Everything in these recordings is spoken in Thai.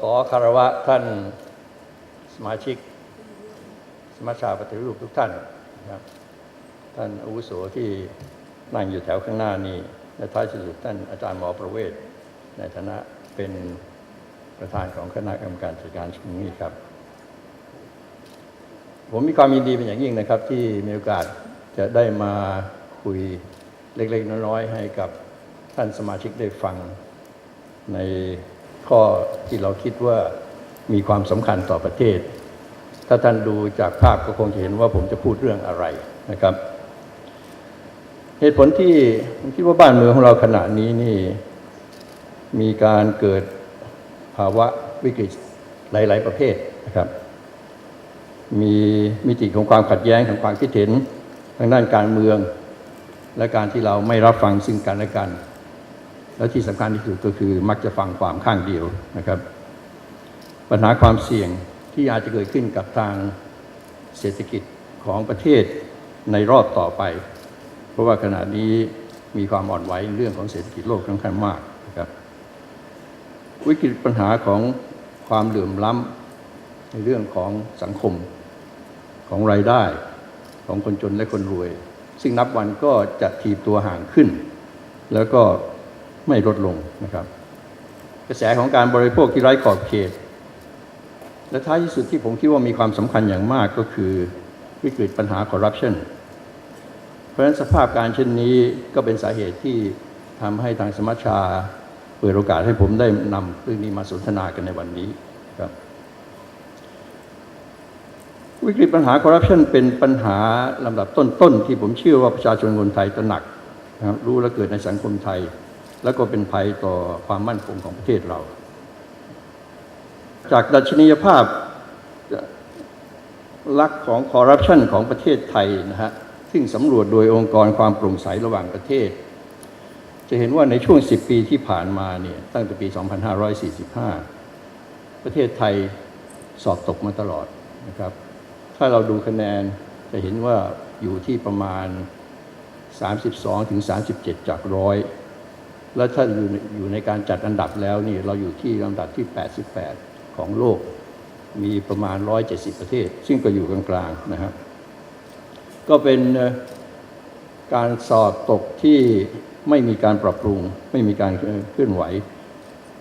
ขอคารวะท่านสมาชิก สมาชาปฏิรูปทุกท่านนะครับ ท่านอาวุโสที่นั่งอยู่แถวข้างหน้านี้และท้ายสุดท่านอาจารย์หมอประเวศ ในฐานะเป็นประธานของคณะกรรมการจัดการชุมนี้ครับ ผมมีความยินดีเป็นอย่างยิ่งนะครับ ที่มีโอกาสจะได้มาคุยเล็ก ๆ น้อยๆให้กับท่านสมาชิกได้ฟังใน ข้อที่เราคิดว่ามีความสำคัญต่อประเทศ ถ้าท่านดูจากภาพก็คงจะเห็นว่าผมจะพูดเรื่องอะไรนะครับ เหตุผลที่ผมคิดว่าบ้านเมืองของเราขณะนี้นี่ มีการเกิดภาวะวิกฤตหลาย ๆ ประเภทนะครับ มีมิติของความขัดแย้งทางความคิดเห็นทางด้านการเมือง และการที่เราไม่รับฟังซึ่งกันและกัน และที่สำคัญที่สุดก็คือมักจะฟังความข้างเดียวนะครับ ปัญหาความเสี่ยงที่อาจจะเกิดขึ้นกับทางเศรษฐกิจของประเทศในรอบต่อไป เพราะว่าขณะนี้มีความอ่อนไหวเรื่องของเศรษฐกิจโลกค่อนข้างมากนะครับวิกฤตปัญหาของความเหลื่อมล้ำในเรื่องของสังคมของรายได้ของคนจนและคนรวย ซึ่งนับวันก็จะถีบตัวห่างขึ้น แล้วก็ ไม่ลดลงนะครับ กระแสของการบริโภคที่ไร้ขอบเขต และท้ายที่สุดที่ผมคิดว่ามีความสำคัญอย่างมากก็คือวิกฤตปัญหาคอร์รัปชันเพราะฉะนั้นสภาพการเช่นนี้ก็เป็นสาเหตุที่ทำให้ทางสมัชชาเปิดโอกาสให้ผมได้นำเรื่องนี้มาสนทนากันในวันนี้ครับ วิกฤตปัญหาคอร์รัปชันเป็นปัญหาลำดับต้นๆ ที่ผมเชื่อว่าประชาชนคนไทยตระหนักนะครับรู้และเกิดในสังคมไทย แล้วก็เป็นภัยต่อความมั่นคงของประเทศเรา จากดัชนียภาพลักษณ์ของคอร์รัปชันของประเทศไทยนะฮะซึ่งสำรวจโดยองค์กรความโปร่งใสระหว่างประเทศ จะเห็นว่าในช่วง 10 ปีที่ผ่านมาเนี่ยตั้งแต่ปี 2545 ประเทศไทยสอบตกมาตลอดนะครับ ถ้าเราดูคะแนนจะเห็นว่าอยู่ที่ประมาณ 32ถึง37 จากร้อย แล้วถ้าอยู่ในอยู่ในการจัดอันดับแล้วนี่เราอยู่ที่ลำดับที่ 88 ของโลก มีประมาณ 170 ประเทศ ซึ่งก็อยู่กลางๆนะครับ ก็เป็นการสอบตกที่ไม่มีการปรับปรุง ไม่มีการเคลื่อนไหว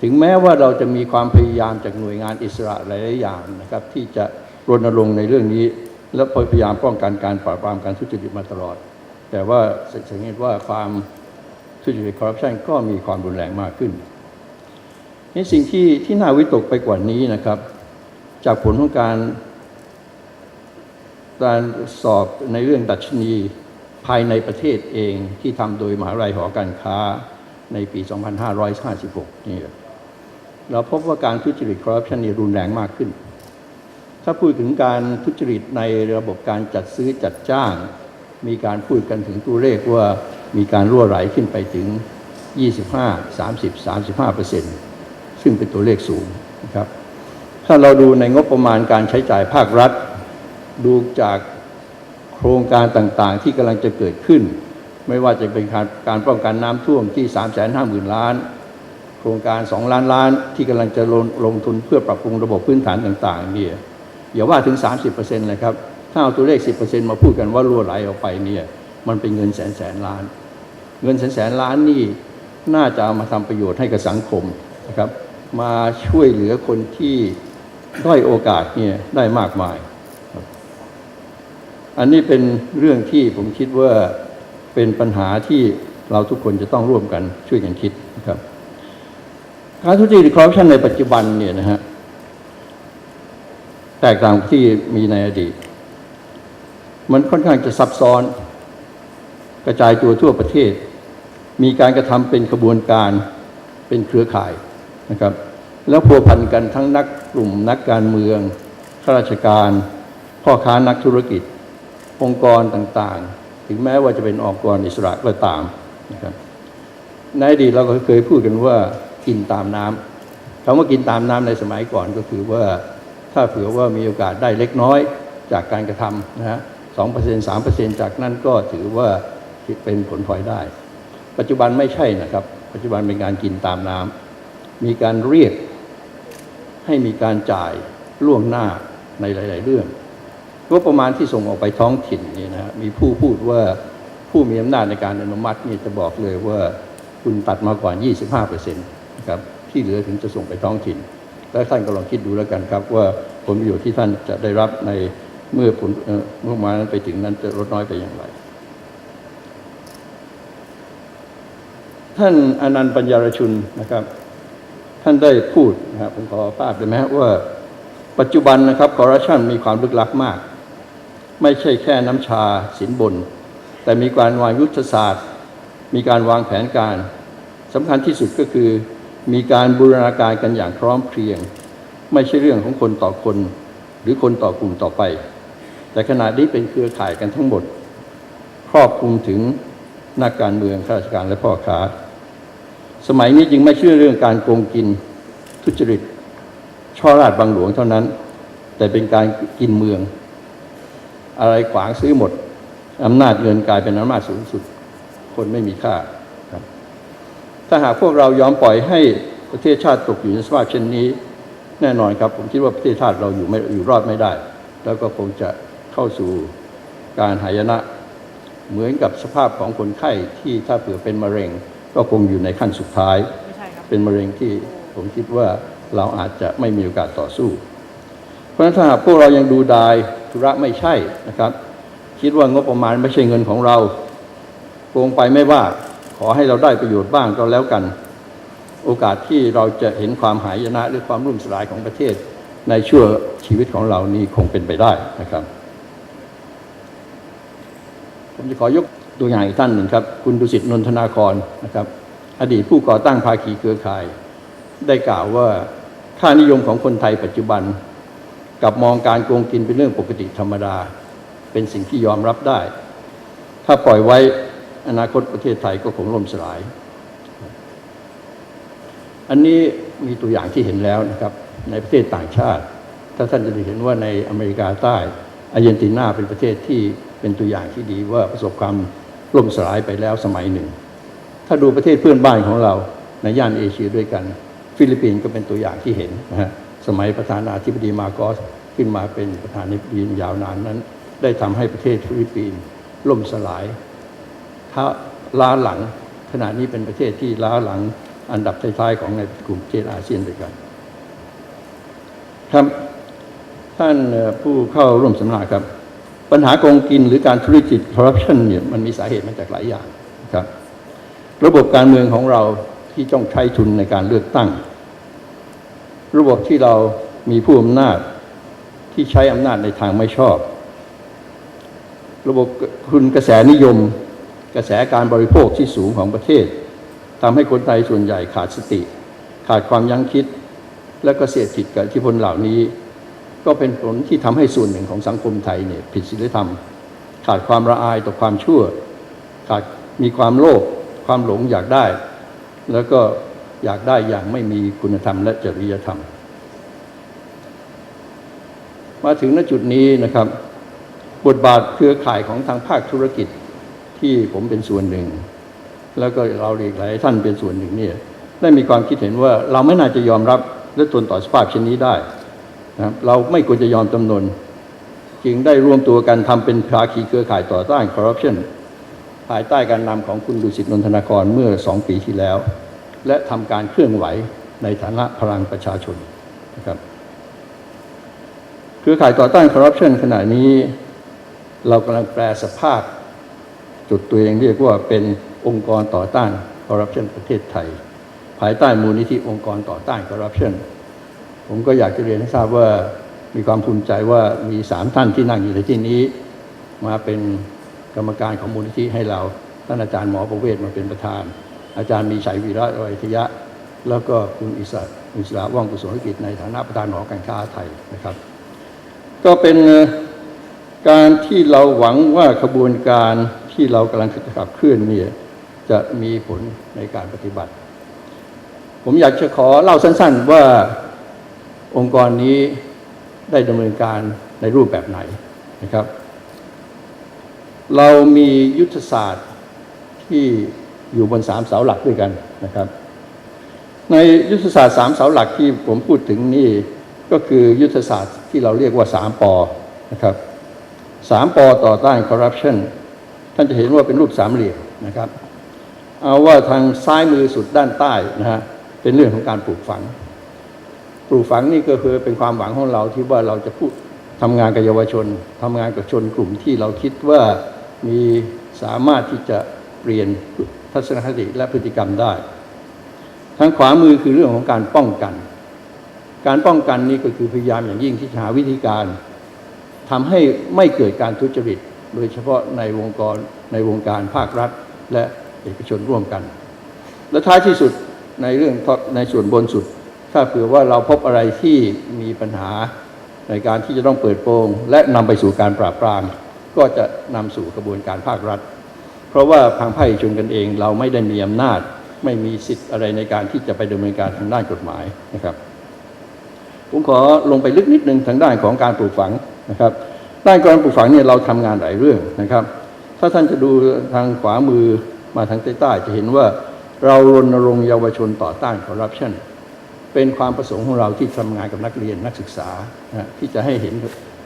ถึงแม้ว่าเราจะมีความพยายามจากหน่วยงานอิสระหลายๆอย่างนะครับ ที่จะรณรงค์ในเรื่องนี้ และพยายามป้องกันการปราบปรามการทุจริตมาตลอด แต่ว่าสังเกตว่าความ ทุจริตคอร์รัปชันก็มีความรุนแรงมากขึ้นนี่สิ่งที่ที่น่าวิตกไปกว่านี้นะครับ จากผลของการการสอบในเรื่องดัชนีภายในประเทศเองที่ทำโดยมหาวิทยาลัยหอการค้าในปี 2556 นี่เราพบว่าการทุจริตคอร์รัปชันนี่รุนแรงมากขึ้น ถ้าพูดถึงการทุจริตในระบบการจัดซื้อจัดจ้าง มีการพูดกันถึงตัวเลขว่า มีการรั่วไหลขึ้นไปถึง 25 30 35เปอร์เซ็นต์ซึ่งเป็นตัวเลขสูงนะครับ ถ้าเราดูในงบประมาณการใช้จ่ายภาครัฐ ดูจากโครงการต่างๆ ที่กำลังจะเกิดขึ้น ไม่ว่าจะเป็นการการป้องกันน้ำท่วมที่ 3 5 0 0 0 0 ล้าน โครงการ 2 ล้านล้านที่กำลังจะลงลงทุนเพื่อปรับปรุงระบบพื้นฐานต่างๆเนี่ยอย่าว่าถึง 30%เลยครับ ถ้าเอาตัวเลข 10%มาพูดกันว่ารั่วไหลออกไปเนี่ย มันเป็นเงินแสนแสนล้าน เงินแสนแสนล้านนี่น่าจะเอามาทำประโยชน์ให้กับสังคมนะครับ มาช่วยเหลือคนที่ด้อยโอกาสเนี่ยได้มากมาย อันนี้เป็นเรื่องที่ผมคิดว่าเป็นปัญหาที่เราทุกคนจะต้องร่วมกันช่วยกันคิดนะครับการทุจริตคอร์รัปชันในปัจจุบันเนี่ยนะฮะแตกต่างที่มีในอดีต มันค่อนข้างจะซับซ้อน กระจายตัวทั่วประเทศ มีการกระทำเป็นขบวนการเป็นเครือข่ายนะครับ แล้วพัวพันกันทั้งนักกลุ่มนักการเมืองข้าราชการ พ่อค้านักธุรกิจ องค์กรต่างๆ ถึงแม้ว่าจะเป็นองค์กรอิสระก็ตามนะครับในอดีตเราก็เคยพูดกันว่ากินตามน้ำคำว่ากินตามน้ำในสมัยก่อนก็คือว่าถ้าเผื่อว่ามีโอกาสได้เล็กน้อยจากการกระทำนะฮะสองเปอร์เซ็นต์สามเปอร์เซ็นต์จากนั้นก็ถือว่า เป็นผลพลอยได้ ปัจจุบันไม่ใช่นะครับ ปัจจุบันเป็นการกินตามน้ำมีการเรียกให้มีการจ่ายล่วงหน้าในหลาย ๆ เรื่องงบประมาณที่ส่งออกไปท้องถิ่นนี่นะมีผู้พูดว่าผู้มีอำนาจในการอนุมัตินี่จะบอกเลยว่าคุณตัดมากว่า25%นะครับที่เหลือถึงจะส่งไปท้องถิ่น แล้วท่านก็ลองคิดดูแล้วกันครับ ว่าผลประโยชน์ที่ท่านจะได้รับในเมื่อผลเอ่อเมื่อมานั้นไปถึงนั้นจะลดน้อยไปอย่างไร ท่านอนันต์ปัญญารชุนนะครับ ท่านได้พูดนะครับผมขอภาพได้ไหมว่าปัจจุบันนะครับคอร์รัปชันมีความลึกลับมาก ไม่ใช่แค่น้ำชาสินบน แต่มีการวางยุทธศาสตร์ มีการวางแผนการสำคัญที่สุดก็คือ มีการบูรณาการกันอย่างพร้อมเพรียง ไม่ใช่เรื่องของคนต่อคน หรือคนต่อกลุ่มต่อไป แต่ขณะนี้เป็นเครือข่ายกันทั้งหมด ครอบคลุมถึงนักการเมืองข้าราชการและพ่อค้า สมัยนี้จึงไม่เชื่อเรื่องการโกงกินทุจริต ช่อราดบางหลวงเท่านั้น แต่เป็นการกินเมือง อะไรขวางซื้อหมดอำนาจเงินกลายเป็นอำนาจสูงสุด คนไม่มีค่าครับ ถ้าหากพวกเรายอมปล่อยให้ประเทศชาติตกอยู่ในสภาพเช่นนี้ แน่นอนครับ ผมคิดว่าประเทศชาติเราอยู่ไม่อยู่รอดไม่ได้ แล้วก็คงจะเข้าสู่การหายนะ เหมือนกับสภาพของคนไข้ที่ถ้าเผื่อเป็นมะเร็ง ก็คงอยู่ในขั้นสุดท้ายไม่ใช่ครับเป็นมะเร็งที่ผมคิดว่าเราอาจจะไม่มีโอกาสต่อสู้ เพราะฉะนั้นถ้าหากพวกเรายังดูดายธุระไม่ใช่นะครับ คิดว่างบประมาณไม่ใช่เงินของเราโกงไปไม่ว่าขอให้เราได้ประโยชน์บ้างก็แล้วกัน โอกาสที่เราจะเห็นความหายนะหรือความรุ่มสลายของประเทศ ในชั่วชีวิตของเรานี่คงเป็นไปได้นะครับ ผมจะขอยก ตัวอย่างอีกท่านหนึ่งครับ คุณดุสิตนนทนาครนะครับ อดีตผู้ก่อตั้งภาคีเครือข่าย ได้กล่าวว่าค่านิยมของคนไทยปัจจุบันกับมองการโกงกินเป็นเรื่องปกติธรรมดา เป็นสิ่งที่ยอมรับได้ ถ้าปล่อยไว้อนาคตประเทศไทยก็คงล่มสลาย อันนี้มีตัวอย่างที่เห็นแล้วนะครับ ในประเทศต่างชาติ ถ้าท่านจะเห็นว่าในอเมริกาใต้อาร์เจนตินาเป็นประเทศที่เป็นตัวอย่างที่ดีว่าประสบความ ล่มสลายไปแล้วสมัยหนึ่ง ถ้าดูประเทศเพื่อนบ้านของเราในย่านเอเชียด้วยกัน ฟิลิปปินส์ก็เป็นตัวอย่างที่เห็นนะฮะสมัยประธานาธิบดีมาโกสขึ้นมาเป็นประธานาธิบดียาวนานนั้น ได้ทำให้ประเทศฟิลิปปินส์ล่มสลายถ้าล้าหลังขณะนี้เป็นประเทศที่ล้าหลังอันดับท้ายๆของในกลุ่มประเทศอาเซียนด้วยกันครับท่านผู้เข้าร่วมสัมมนาครับ ปัญหาโกงกินหรือการธุรกิจคอร์รัปชันเนี่ยมันมีสาเหตุมาจากหลายอย่างครับ ระบบการเมืองของเราที่ต้องใช้ทุนในการเลือกตั้ง ระบบที่เรามีผู้อำนาจที่ใช้อำนาจในทางไม่ชอบ ระบบทุนกระแสนิยม กระแสการบริโภคที่สูงของประเทศทำให้คนไทยส่วนใหญ่ขาดสติ ขาดความยั้งคิด และก็เสียจิตกับอิทธิพลเหล่านี้ ก็เป็นผลที่ทำให้ส่วนหนึ่งของสังคมไทยเนี่ยผิดศีลธรรม ขาดความละอายต่อความชั่ว ขาดมีความโลภความหลงอยากได้ แล้วก็อยากได้อย่างไม่มีคุณธรรมและจริยธรรม มาถึงณจุดนี้นะครับ บทบาทเครือข่ายของทางภาคธุรกิจที่ผมเป็นส่วนหนึ่ง แล้วก็เราอีกหลายท่านเป็นส่วนหนึ่งเนี่ยได้มีความคิดเห็นว่าเราไม่น่าจะยอมรับและทนต่อสภาพเช่นนี้ได้ นะเราไม่ควรจะยอมจำนนจึงได้ร่วมตัวกันทำเป็นภาคีเครือข่ายต่อต้านคอร์รัปชันภายใต้การนำของคุณดุสิตนนทนากรเมื่อสองปีที่แล้ว และทำการเคลื่อนไหวในฐานะพลังประชาชนนะครับเครือข่ายต่อต้านคอร์รัปชันขณะนี้ เรากำลังแปลสภาพ จุดตัวเองเรียกว่าเป็นองค์กรต่อต้านคอร์รัปชันประเทศไทย ภายใต้มูลนิธิองค์กรต่อต้านคอร์รัปชัน ผมก็อยากจะเรียนให้ทราบว่ามีความภูมิใจว่ามีสามท่านที่นั่งอยู่ในที่นี้ มาเป็นกรรมการของมูลนิธิให้เราท่านอาจารย์หมอประเวศมาเป็นประธาน อาจารย์มีชัยวีระอริทยะ แล้วก็คุณอิสระอิสระว่องกุศลกิจในฐานะประธานหอการค้าไทยนะครับ ก็เป็นการที่เราหวังว่าขบวนการที่เรากำลังขับเคลื่อนเนี่ยจะมีผลในการปฏิบัติ ผมอยากจะขอเล่าสั้น ๆว่า องค์กรนี้ได้ดำเนินการในรูปแบบไหนนะครับ เรามียุทธศาสตร์ที่อยู่บนสามเสาหลักด้วยกันนะครับ ในยุทธศาสตร์สามเสาหลักที่ผมพูดถึงนี่ก็คือยุทธศาสตร์ที่เราเรียกว่า3ปอนะครับสามปอต่อต้านคอร์รัปชันท่านจะเห็นว่าเป็นรูปสามเหลี่ยมนะครับ เอาว่าทางซ้ายมือสุดด้านใต้นะฮะเป็นเรื่องของการปลูกฝัง ปลูกฝังนี่ก็คือเป็นความหวังของเราที่ว่าเราจะพูดทำงานกับเยาวชนทำงานกับชนกลุ่มที่เราคิดว่ามีสามารถที่จะเปลี่ยนทัศนคติและพฤติกรรมได้ทางขวามือคือเรื่องของการป้องกัน การป้องกันนี่ก็คือพยายามอย่างยิ่งที่จะหาวิธีการทำให้ไม่เกิดการทุจริต โดยเฉพาะในวงการในวงการภาครัฐ และเอกชนร่วมกัน และท้ายที่สุดในเรื่องในส่วนบนสุด ถ้าเผื่อว่าเราพบอะไรที่มีปัญหาในการที่จะต้องเปิดโปง และนำไปสู่การปราบปรามก็จะนำสู่กระบวนการภาครัฐ เพราะว่าทางภาคเอกชนกันเอง เราไม่ได้มีอำนาจ ไม่มีสิทธิ์อะไรในการที่จะไปดำเนินการทางด้านกฎหมายนะครับ ผมขอลงไปลึกนิดนึงทางด้านของการปลูกฝังนะครับ ด้านการปลูกฝังเนี่ยเราทำงานหลายเรื่องนะครับ ถ้าท่านจะดูทางขวามือมาทางใต้ๆจะเห็นว่าเรารณรงค์เยาวชนต่อต้านคอร์รัปชัน เป็นความประสงค์ของเราที่ทำงานกับนักเรียนนักศึกษาที่จะให้เห็น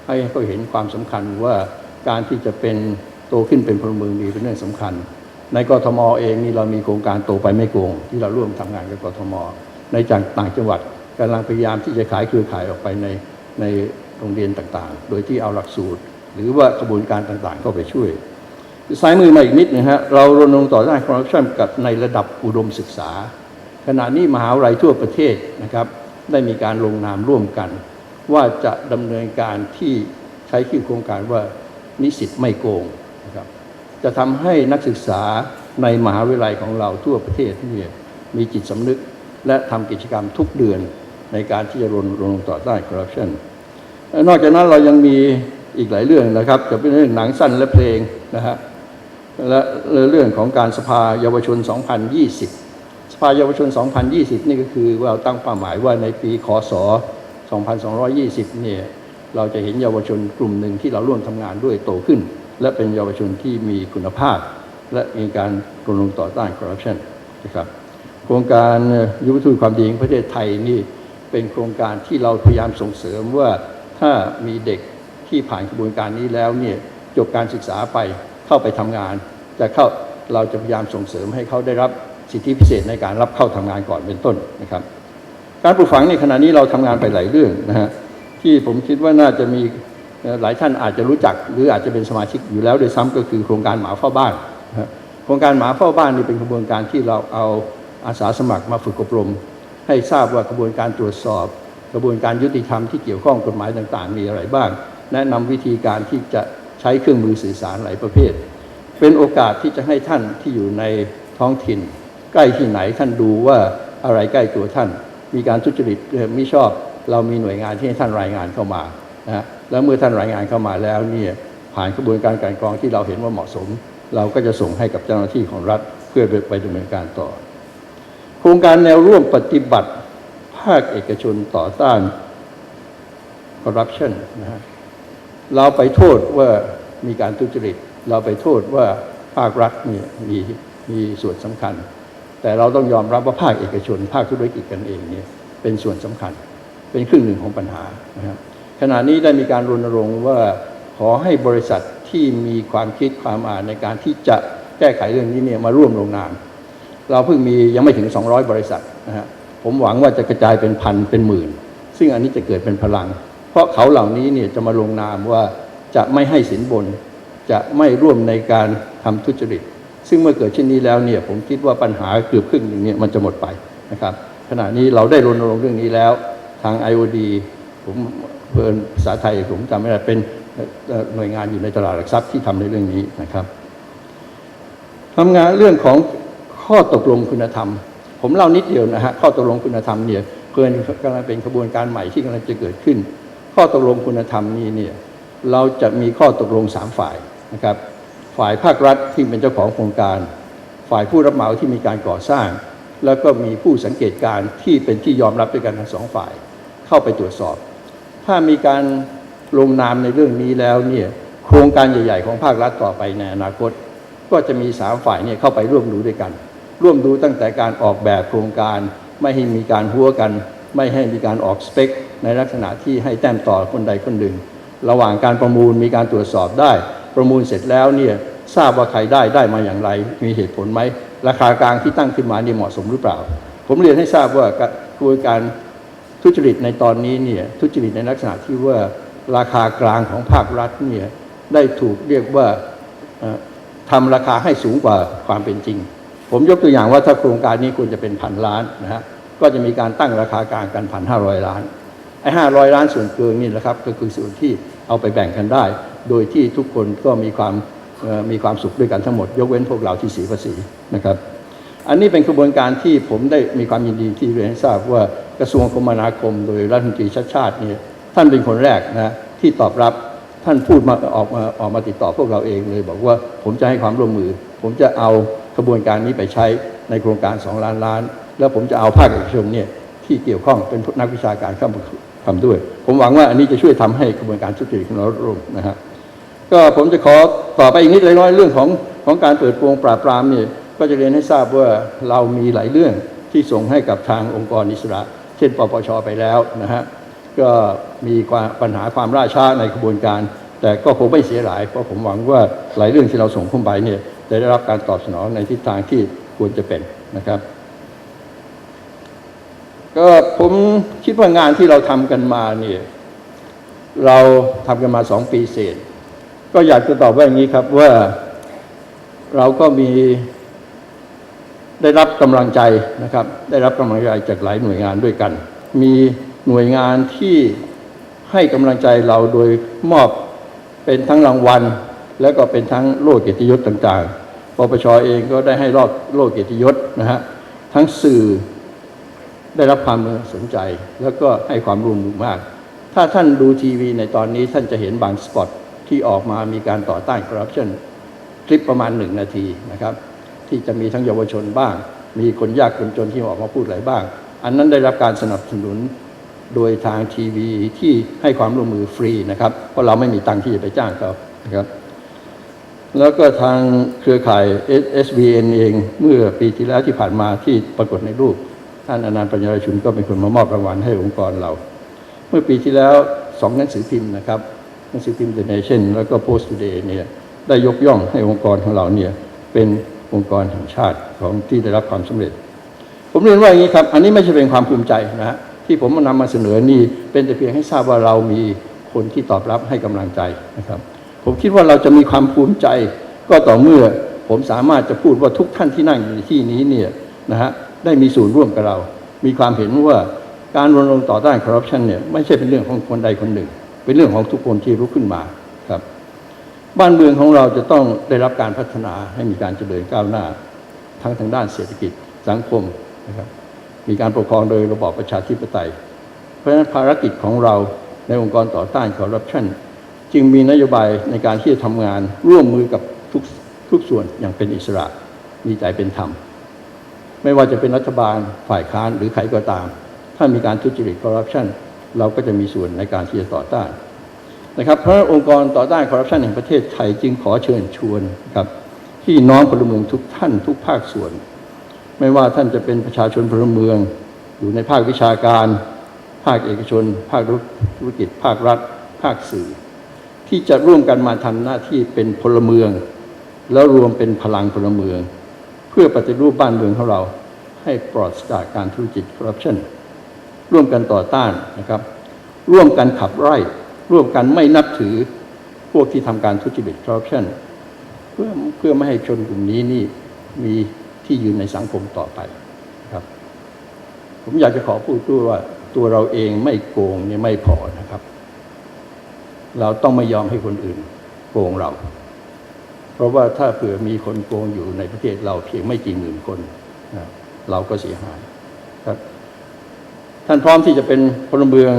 ให้เขาเห็นความสำคัญว่าการที่จะเป็นโตขึ้นเป็นพลเมืองดีเป็นเรื่องสำคัญ ในกทมเองนี่เรามีโครงการโตไปไม่โกง ที่เราร่วมทำงานกับกทม ในจากต่างจังหวัดกำลังพยายามที่จะขายเครือข่ายออกไปในในโรงเรียนต่างๆ โดยที่เอาหลักสูตร หรือว่ากระบวนการต่างๆ เข้าไปช่วยซ้ายมือมาอีกนิดนะฮะเรารณรงค์ต่อต้านคอร์รัปชันกับในระดับอุดมศึกษา ขณะนี้มหาวิทยาลัยทั่วประเทศนะครับ ได้มีการลงนามร่วมกัน ว่าจะดำเนินการที่ใช้ชื่อโครงการว่านิสิตไม่โกงนะครับจะทำให้นักศึกษาในมหาวิทยาลัยของเราทั่วประเทศนี่มีจิตสำนึกและทำกิจกรรมทุกเดือนในการที่จะรณรงค์ต่อต้านคอร์รัปชันนอกจากนั้นเรายังมีอีกหลายเรื่องนะครับ จะเป็นเรื่องหนังสั้นและเพลงนะฮะและเรื่องของการสภาเยาวชน 2020 สภาเยาวชน 2020 นี่ก็คือว่าเราตั้งเป้าหมายว่าในปีคศ 2220 เนี่ยเราจะเห็นเยาวชนกลุ่มหนึ่งที่เราร่วมทำงานด้วยโตขึ้น และเป็นเยาวชนที่มีคุณภาพ และมีการรณรงค์ต่อต้านคอร์รัปชันนะครับโครงการยุวทูตความดีของประเทศไทยนี่เป็นโครงการที่เราพยายามส่งเสริมว่าถ้ามีเด็กที่ผ่านกระบวนการนี้แล้วเนี่ยจบการศึกษาไปเข้าไปทำงาน จะเข้าเราจะพยายามส่งเสริมให้เขาได้รับ สิทธิพิเศษในการรับเข้าทำงานก่อนเป็นต้นนะครับ การปลูกฝังในขณะนี้เราทำงานไปหลายเรื่องนะฮะที่ผมคิดว่าน่าจะมีหลายท่านอาจจะรู้จัก หรืออาจจะเป็นสมาชิกอยู่แล้วโดยซ้ำก็คือโครงการหมาเฝ้าบ้านโครงการหมาเฝ้าบ้านนี่เป็นกระบวนการที่เราเอาอาสาสมัครมาฝึกอบรม ให้ทราบว่ากระบวนการตรวจสอบ กระบวนการยุติธรรมที่เกี่ยวข้องกฎหมายต่าง ๆ มีอะไรบ้าง แนะนำวิธีการที่จะใช้เครื่องมือสื่อสารหลายประเภท เป็นโอกาสที่จะให้ท่านที่อยู่ในท้องถิ่น ใกล้ที่ไหนท่านดูว่าอะไรใกล้ตัวท่าน มีการทุจริตไม่ชอบเรามีหน่วยงานที่ให้ท่านรายงานเข้ามานะฮะแล้วเมื่อท่านรายงานเข้ามาแล้วเนี่ยผ่านกระบวนการการกรองที่เราเห็นว่าเหมาะสม เราก็จะส่งให้กับเจ้าหน้าที่ของรัฐเพื่อไปดำเนินการต่อ โครงการแนวร่วมปฏิบัติภาคเอกชนต่อต้านคอร์รัปชันนะฮะเราไปโทษว่ามีการทุจริต เราไปโทษว่าภาครัฐเนี่ยมีมีส่วนสำคัญ แต่เราต้องยอมรับว่าภาคเอกชน ภาคธุรกิจกันเองเนี่ยเป็นส่วนสำคัญ เป็นครึ่งหนึ่งของปัญหานะครับขณะนี้ได้มีการรณรงค์ว่าขอให้บริษัทที่มีความคิดความอ่านในการที่จะแก้ไขเรื่องนี้เนี่ยมาร่วมลงนาม เราเพิ่งมียังไม่ถึง 200 บริษัทนะฮะผมหวังว่าจะกระจายเป็นพันเป็นหมื่น ซึ่งอันนี้จะเกิดเป็นพลัง เพราะเขาเหล่านี้เนี่ยจะมาลงนามว่าจะไม่ให้สินบน จะไม่ร่วมในการทำทุจริต ซึ่งเมื่อเกิดเช่นนี้แล้วเนี่ยผมคิดว่าปัญหาเกือบครึ่งหนึงเนี่ยมันจะหมดไปนะครับขณะนี้เราได้รณรงค์เรื่องนี้แล้วทาง IOD ผมเพิ่นภาษาไทยผมจำไม่ได้เป็นหน่วยงานอยู่ในตลาดหลักทรัพย์ที่ทำในเรื่องนี้นะครับทำงานเรื่องของข้อตกลงคุณธรรม ผมเล่านิดเดียวนะฮะข้อตกลงคุณธรรมเนี่ยเพื่อนกำลังเป็นกระบวนการใหม่ที่กำลังจะเกิดขึ้น ข้อตกลงคุณธรรมนี้เนี่ยเราจะมีข้อตกลงสามฝ่ายนะครับ ฝ่ายภาครัฐที่เป็นเจ้าของโครงการ ฝ่ายผู้รับเหมาที่มีการก่อสร้าง แล้วก็มีผู้สังเกตการณ์ที่เป็นที่ยอมรับด้วยกันทั้งสองฝ่าย เข้าไปตรวจสอบ ถ้ามีการลงนามในเรื่องนี้แล้วเนี่ยโครงการใหญ่ ๆ ของภาครัฐต่อไปในอนาคต ก็จะมีสามฝ่ายเนี่ยเข้าไปร่วมดูด้วยกัน ร่วมดูตั้งแต่การออกแบบโครงการ ไม่ให้มีการหัวกัน ไม่ให้มีการออกสเปค ในลักษณะที่ให้แต้มต่อคนใดคนหนึ่ง ระหว่างการประมูลมีการตรวจสอบได้ ประมูลเสร็จแล้วเนี่ยทราบว่าใครได้ได้มาอย่างไร มีเหตุผลไหมราคากลางที่ตั้งขึ้นมานี่เหมาะสมหรือเปล่า ผมเรียนให้ทราบว่ากระบวนการทุจริตในตอนนี้เนี่ยทุจริตในลักษณะที่ว่าราคากลางของภาครัฐเนี่ยได้ถูกเรียกว่าเอ่อทำราคาให้สูงกว่าความเป็นจริง ผมยกตัวอย่างว่าถ้าโครงการนี้ควรจะเป็นพันล้านนะฮะก็จะมีการตั้งราคากลางกันพันห้าร้อยล้าน ไอ้ห้าร้อยล้านส่วนเกินนี่แหละครับก็คือส่วนที่เอาไปแบ่งกันได้ โดยที่ทุกคนก็มีความมีความสุขด้วยกันทั้งหมด ยกเว้นพวกเราที่เสียภาษีนะครับ อันนี้เป็นกระบวนการที่ผมได้มีความยินดีที่เรียนให้ทราบว่ากระทรวงคมนาคม โดยรัฐมนตรีชาติชาติเนี่ยท่านเป็นคนแรกนะที่ตอบรับท่านพูดมาออกมาออกมาติดต่อพวกเราเองเลย บอกว่าผมจะให้ความร่วมมือ ผมจะเอากระบวนการนี้ไปใช้ในโครงการ 2 ล้านล้าน แล้วผมจะเอาภาคเอกชนเนี่ยที่เกี่ยวข้องเป็นนักวิชาการเข้ามา ทำด้วย ผมหวังว่าอันนี้จะช่วยทำให้กระบวนการทุจริตของเราลดลงนะฮะก็ผมจะขอต่อไปอีกนิดเล็กน้อยเรื่องของของการเปิดโปงปราบปรามเนี่ยก็จะเรียนให้ทราบว่าเรามีหลายเรื่องที่ส่งให้กับทางองค์กรอิสระ เช่น ปปชไปแล้วนะฮะก็มีความปัญหาความล่าช้าในกระบวนการ แต่ก็คงไม่เสียหายเพราะผมหวังว่าหลายเรื่องที่เราส่งเข้าไปเนี่ยจะได้รับการตอบสนองในทิศทางที่ควรจะเป็นนะครับ ก็ผมคิดว่างานที่เราทำกันมาเนี่ยเราทำกันมาสองปีเศษ ก็อยากจะตอบว่าอย่างนี้ครับว่าเราก็มีได้รับกำลังใจนะครับ ได้รับกำลังใจจากหลายหน่วยงานด้วยกัน มีหน่วยงานที่ให้กำลังใจเราโดยมอบเป็นทั้งรางวัล แล้วก็เป็นทั้งโล่เกียรติยศต่างๆปปชเองก็ได้ให้รอบโล่เกียรติยศนะฮะทั้งสื่อ ได้รับความสนใจ แล้วก็ให้ความร่วมมือมาก ถ้าท่านดูทีวีในตอนนี้ท่านจะเห็นบางสปอตที่ออกมามีการต่อต้านคอร์รัปชันคลิปประมาณหนึ่งนาทีนะครับ ที่จะมีทั้งเยาวชนบ้าง มีคนยากคนจนที่ออกมาพูดหลายบ้าง อันนั้นได้รับการสนับสนุนโดยทางทีวีที่ให้ความร่วมมือฟรีนะครับ เพราะเราไม่มีตังค์ที่จะไปจ้างเขานะครับ แล้วก็ทางเครือข่าย SVN เองเมื่อปีที่แล้วที่ผ่านมาที่ปรากฏในรูป ท่านอนันต์ปัญญาชุนก็เป็นคนมามอบรางวัลให้องค์กรเรา เมื่อปีที่แล้วสองหนังสือพิมพ์นะครับหนังสือพิมพ์ The Nation แล้วก็ Post Today เนี่ยได้ยกย่องให้องค์กรของเราเนี่ยเป็นองค์กรแห่งชาติของที่ได้รับความสำเร็จ ผมเรียนว่าอย่างนี้ครับ อันนี้ไม่ใช่เป็นความภูมิใจนะฮะที่ผมนำมาเสนอนี่เป็นแต่เพียงให้ทราบว่าเรามีคนที่ตอบรับให้กำลังใจนะครับ ผมคิดว่าเราจะมีความภูมิใจ ก็ต่อเมื่อผมสามารถจะพูดว่าทุกท่านที่นั่งอยู่ในที่นี้เนี่ยนะฮะ ได้มีส่วนร่วมกับเรา มีความเห็นว่าการรณรงค์ต่อต้านคอร์รัปชันเนี่ยไม่ใช่เป็นเรื่องของคนใดคนหนึ่ง เป็นเรื่องของทุกคนที่ลุกขึ้นมาครับ บ้านเมืองของเราจะต้องได้รับการพัฒนาให้มีการเจริญก้าวหน้า ทั้งทางด้านเศรษฐกิจสังคมนะครับ มีการปกครองโดยระบอบประชาธิปไตย เพราะฉะนั้นภารกิจของเราในองค์กรต่อต้านคอร์รัปชันจึงมีนโยบายในการที่จะทำงานร่วมมือกับทุกทุกส่วนอย่างเป็นอิสระมีใจเป็นธรรม ไม่ว่าจะเป็นรัฐบาลฝ่ายค้านหรือใครก็ตาม ถ้ามีการทุจริตคอร์รัปชันเราก็จะมีส่วนในการที่จะต่อต้านนะครับ เพราะองค์กรต่อต้านคอร์รัปชันแห่งประเทศไทยจึงขอเชิญชวนครับที่น้องพลเมืองทุกท่านทุกภาคส่วน ไม่ว่าท่านจะเป็นประชาชนพลเมือง อยู่ในภาควิชาการ ภาคเอกชน ภาคธุรกิจ ภาครัฐ ภาคสื่อ ที่จะร่วมกันมาทำหน้าที่เป็นพลเมือง แล้วรวมเป็นพลังพลเมือง เพื่อปฏิรูปบ้านเมืองของเรา ให้ปลอดจากการทุจริตคอร์รัปชันร่วมกันต่อต้านนะครับ ร่วมกันขับไล่ร่วมกันไม่นับถือพวกที่ทำการทุจริตคอร์รัปชันเพื่อเพื่อไม่ให้ชนกลุ่มนี้นี่มีที่ยืนในสังคมต่อไปนะครับ ผมอยากจะขอพูดด้วยว่าตัวเราเองไม่โกงเนี่ยไม่พอนะครับ เราต้องไม่ยอมให้คนอื่น โกงเรา เพราะว่าถ้าเผื่อมีคนโกงอยู่ในประเทศเราเพียงไม่กี่หมื่นคนนะเราก็เสียหายครับท่านพร้อมที่จะเป็นพลเมือง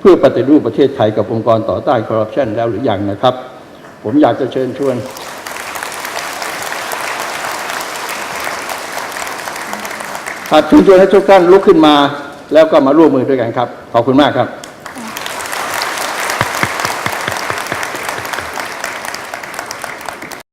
เพื่อปฏิรูปประเทศไทยกับองค์กรต่อต้านคอร์รัปชันแล้วหรือยังนะครับ ผมอยากจะเชิญชวนครับเชิญชวนให้ทุกท่านลุกขึ้นมา แล้วก็มาร่วมมือด้วยกันครับ ขอบคุณมากครับ